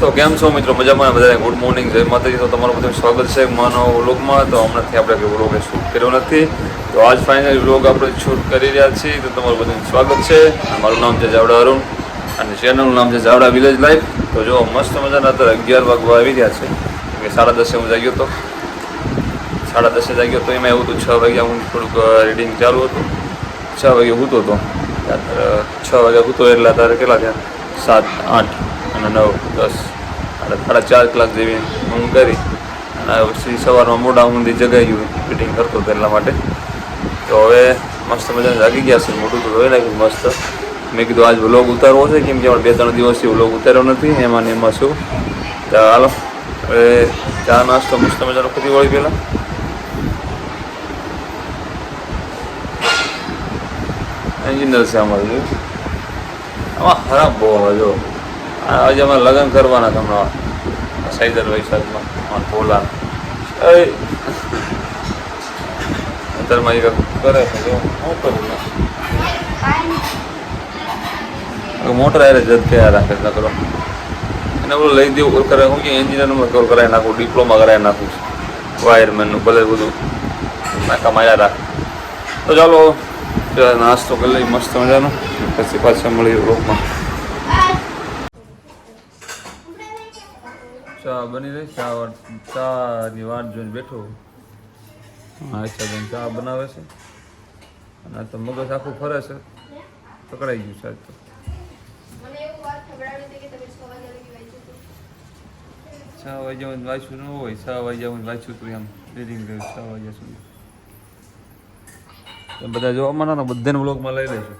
તો કેમ છો મિત્રો? મજામાં? બધાને ગુડ મોર્નિંગ જય માતાજી. તો તમારું બધું સ્વાગત છે માનો વ્લોગમાં. તો હમણાંથી આપણે કોઈ વ્લોગ શૂટ કર્યો નથી. તો આજ ફાઇનલી વ્લોગ આપણે શૂટ કરી રહ્યા છીએ. તો તમારું બધું સ્વાગત છે. મારું નામ છે જાવડા અરુણ. અને ચેનલનું નામ છે જાવડા વિલેજ લાઈફ તો જો, મસ્ત મજાના અત્યારે અગિયાર વાગવા આવી રહ્યા છે. કે સાડા દસે હું જાગ્યો હતો સાડા દસે જાગ્યો તો એમાં એવું હતું, છ વાગ્યા હું થોડુંક રીડિંગ ચાલુ હતું. છ વાગે હૂતો. હતો છ વાગ્યા હૂતો એટલે અત્યારે કેટલા થયા? સાત, આઠ. અને નવ, દસ. અને સાડા ચાર કલાક જેવી ઊંઘ કરી અને પછી સવારમાં મોડા ઊંધી જગાયું ફિટિંગ કરતો હતો એટલા માટે. તો હવે મસ્ત મજાને જાગી ગયા છે. મોટું તો ધોઈ નાખ્યું મસ્ત. મેં કીધું આજ વ્લોગ ઉતારવો છે કેમ કે બે ત્રણ દિવસથી વ્લોગ ઉતાર્યો નથી, એમાં ને એમાં શું. હાલો, હવે ચા, નાસ્તો મસ્ત મજાનો ખૂબ વળી પહેલાં એન્જિનિયર છે અમારું. આમાં ખરાબ બહુ હવે જો. આજે અમારે લગ્ન કરવાના તમને સૈદર વૈશાખમાં, અમારા એ અત્યારમાં એ કરે છે, જો શું કરું મોટર આરે જદ કયા રાખે ન કરો એને બધું લઈ દેવું કરે હું કે એન્જિનિયરમાં કોલ કરાવી નાખું ડિપ્લોમા કરાવી નાખું. વાયરમેનનું ભલે બધું નાકા માયા રાખ. તો ચાલો નાસ્તો કરી લઈ મસ્ત મજાનો. પછી પાછા મળી રોકમાં ચા બની રહી? ચા ચાની વાટ જોઈને બેઠો. હા અચ્છા બેન ચા બનાવે છે. અને આ તો મગજ આખું ફરે છે. પકડાઈ ગયું સાહેબ તો. મને એવું વાત ખવડાવી હતી કે તમે છ વાગ્યા હું વાંચ્યું વાંચ્યું ન હોય. છ વાગ્યા હું વાંચ્યું હતું એમ. રીડિંગ ગયું છ વાગ્યા સુધી. બધા જોવા માંડો બધાને બ્લોગમાં લઈ લેજો.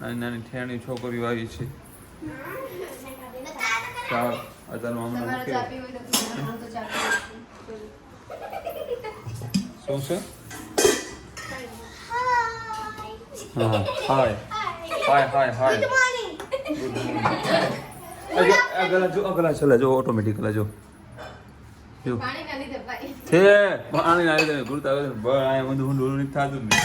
નાની નાની ઠેણી છોકરીઓ આવી છે. ચા અત્યારમાં હમણાં મૂકી તો તો. શું છે? હા હાય હાય હાય હાય ગુડ મોર્નિંગ અગલા જો અગલા ચલે જો ઓટોમેટિક જો. જો. ભાઈ. છે પાણી ના લીધે બળ આયા બધું ઊંડું ઊંડું થાતું. નહીં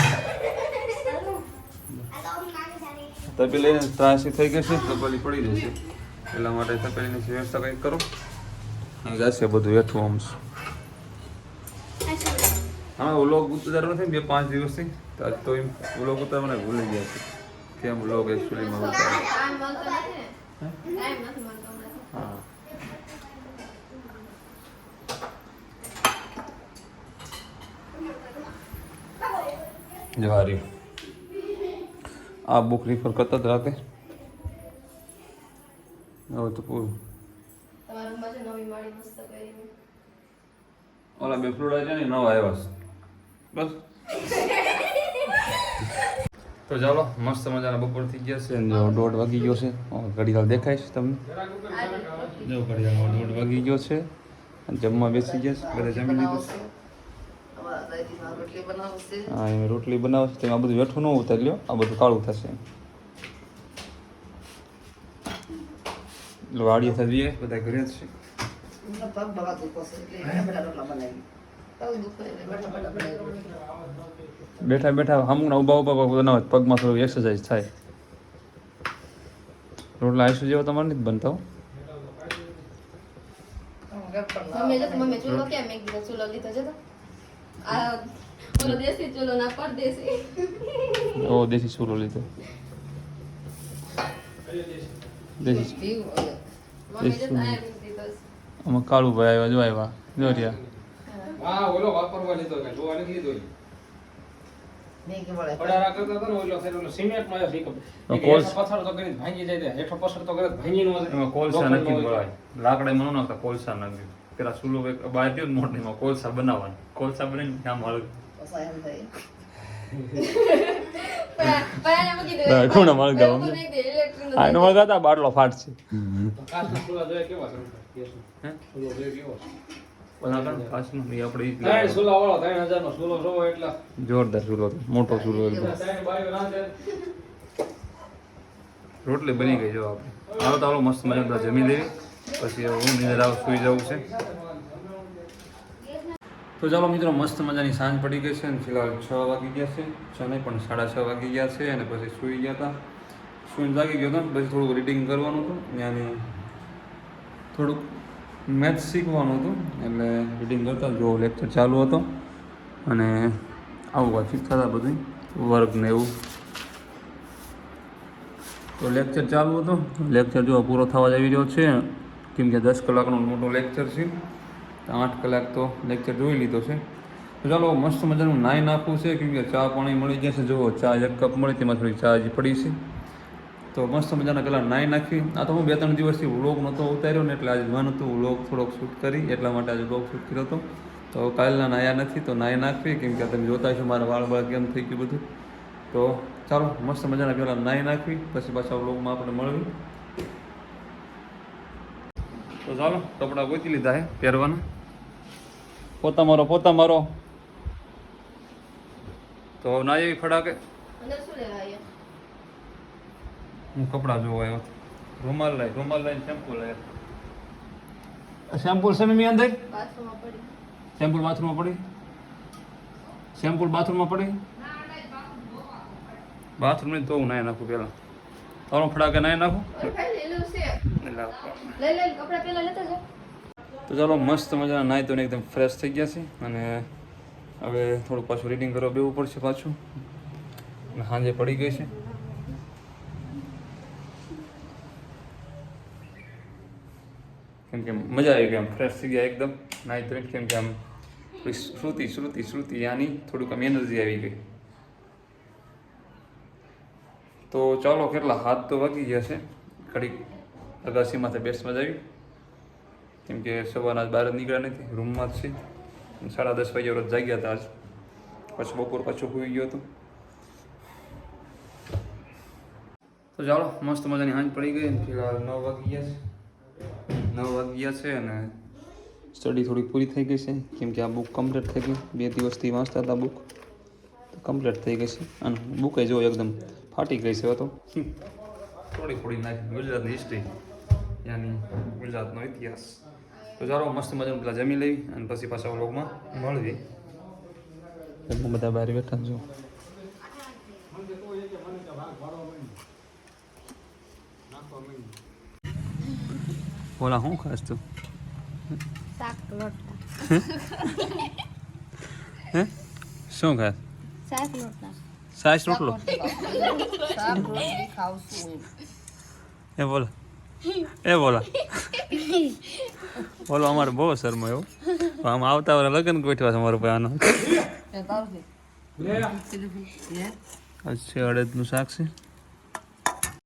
તપેલી લઈને ત્રાસી થઈ ગઈ છે તપેલી પડી જશે એટલા માટે તપેલીની વ્યવસ્થા કંઈક કરો. જશે બધું હેઠું આમ હા વ્લોગ ઉતાર્યો નથી બે પાંચ દિવસથી. આજ તો એમ વ્લોગ ઉતારવાને ભૂલી ગયા છે. કેમ વ્લોગ એકચ્યુઅલીમાં ઉતારે. હા જવારી આ બુક રિફર કરતા જ રાતે? હવે તો પૂરું. તમારા રૂમમાં નવી માળી મસ્ત કરીને. ઓલા બે ફ્લોડા છે ને નવા આવ્યા છે. બસ. તો ચાલો મસ્ત મજાના બપોર થઈ ગયા છે જો દોઢ વાગી ગયો છે. ઘડીવાર દેખાય છે તમને. જો ઘડીવાર દોઢ વાગી ગયો છે. અને જમવા બેસી ગયા છે બધા જમી લીધું. છે હા એ રોટલી બનાવશે તેમાં બધું વેઠું ન ઉતાર્યો. આ બધું કાળું થશે. વાડીએ થઈએ બધા ઘરે જ છે બેઠા બેઠા હમણાં ઊભા ઊભા પોતાના પગમાં થોડું એક્સરસાઇઝ થાય રોટલા આઈશું જેવો તમારે નથી બનતા દેશી ચૂલો લીધો આમાં કાળું ભાઈ આવ્યા જો આવ્યા. જો રહ્યા. હા ઓલો વાપરવા લીધો કે જોવા નથી લીધો લાકડા એમાં નાખતા કોલસા નાખ્યું પેલા સુલો બહાર થયો ને મોટો કોલસા બનાવવાનું. કોલસા બનાવીને આમ હળ હા કોણે મારી એવું ગામ તો નહીં દે, electric નું આ એનો વળગાતા બાટલો ફાટશે. હે? જોરદાર ચૂલો મોટો રાંધે. રોટલી બની ગઈ જો આપણે. હાલો તો હાલો મસ્ત મજા જમી લેવી. પછી હું નિંદર આવ સુઈ જવું છે. તો ચાલો મિત્રો, મસ્ત મજાની સાંજ પડી ગઈ છે અને ફિલહાલ છ વાગી ગયા છે. છ નહીં પણ સાડા છ વાગી ગયા છે અને પછી સૂઈ ગયા હતા સૂઈને જાગી ગયો હતો પછી થોડુંક રીડિંગ કરવાનું હતું ત્યાંની થોડુંક મેથ્સ શીખવાનું હતું એટલે રીડિંગ કરતા જો લેક્ચર ચાલુ હતો. અને આવું વાતચીત થતા બધું વર્ગ ને એવું. તો લેક્ચર ચાલુ હતો. લેક્ચર જો પૂરો થવા જ આવી રહ્યો છે, કેમ કે દસ કલાકનો મોટો લેક્ચર છે. આઠ કલાક તો લેક્ચર જોઈ લીધો છે. ચાલો મસ્ત મજાનું નાઈ નાખવું છે, કેમ કે ચા પાણી મળી જશે. જુઓ, ચા એક કપ મળી તેમાં થોડી ચા હજી પડી છે. તો મસ્ત મજાના પહેલાં નાઈ નાખી. આ તો હું બે ત્રણ દિવસથી વ્લોગ નહોતો ઉતાર્યો ને એટલે આજે મન હતું વ્લોગ થોડોક શૂટ કરી, એટલા માટે આજે વ્લોગ શૂટ કર્યો હતો. તો કાલના નાયા નથી, તો નાઈ નાખવી, કેમ કે તમે જોતા છો મારા વાળ બાળ કેમ થઈ ગયું બધું. તો ચાલો મસ્ત મજાના પહેલાં નાઈ નાખવી પછી પાછા વ્લોગમાં આપણે મળવી તો ચાલો, કપડાં ગોતી લીધા હે પહેરવાના. પોતા મારો પોતા મારો તો ના એવી ફડાકે અંદર શું લેવા આવ્યા? હું કપડાં જોવા આવ્યો રૂમાલ લઈ રૂમાલ લઈને શેમ્પુ લઈ શેમ્પુ છે મેં અંદર? શેમ્પુલ શેમ્પુ બાથરૂમમાં પડી? શેમ્પુ બાથરૂમમાં પડી? બાથરૂમ તો હું નાઈ નાખું પહેલાં. તારો ફડાકે નાઈ નાખું? લઈ લઈ કપડા પેલા લેતા જાઓ તો ચાલો, મસ્ત મજાના નાહી ધોઈને એકદમ ફ્રેશ થઈ ગયા છે અને હવે થોડું પાછું રીડિંગ કરવા બેવું પડશે પાછું. અને સાંજે પડી ગઈ છે. કેમ કે મજા આવી ગઈ આમ ફ્રેશ થઈ ગયા એકદમ નાહી ધોઈને, કેમ કે આમ શ્રુતિ શ્રુતિ શ્રુતિ, યાની થોડુંક આમ એનર્જી આવી ગઈ. તો ચાલો, કેટલા, હાથ તો વાગી ગયા છે. ઘડીક અગાસીમાંથી બેસમાં જ આવી કેમ કે સવારના બહાર નીકળ્યા નથી, રૂમમાં જ છે. સાડા દસ વાગ્યા રોજ જાગ્યા હતા આજ. પછી બપોર પાછું હોઈ ગયો હતો. તો ચાલો, મસ્ત મજાની હાંજ પડી ગઈ ફિલહાલ નવ વાગી ગયા છે. નવ વાગી ગયા છે અને સ્ટડી થોડી પૂરી થઈ ગઈ છે. કેમ કે આ બુક કમ્પ્લીટ થઈ ગઈ બે દિવસથી વાંચતા હતા બુક તો કમ્પ્લીટ થઈ ગઈ છે. અને બુક જો એકદમ ફાટી ગઈ છે તો. થોડી થોડી નાખી. ગુજરાતની હિસ્ટ્રી યાની ગુજરાતનો ઇતિહાસ. તો ચાલો મસ્ત મજાનું પેલા જમી લઈ અને પછી પાછા વ્લોગમાં મળવી. એમ બધા બહાર બેઠા જો બોલા હું ખાસ તું? હે? શું ખાસ? સાસ રોટલો? એ બોલા. એ બોલા. બોલો અમારે બહુ શરમ એવું. આમ આવતા વાળા લગ્ન ગોઠવા છે અમારું ભાઈ આનો. અચ્છા અડદનું શાક છે.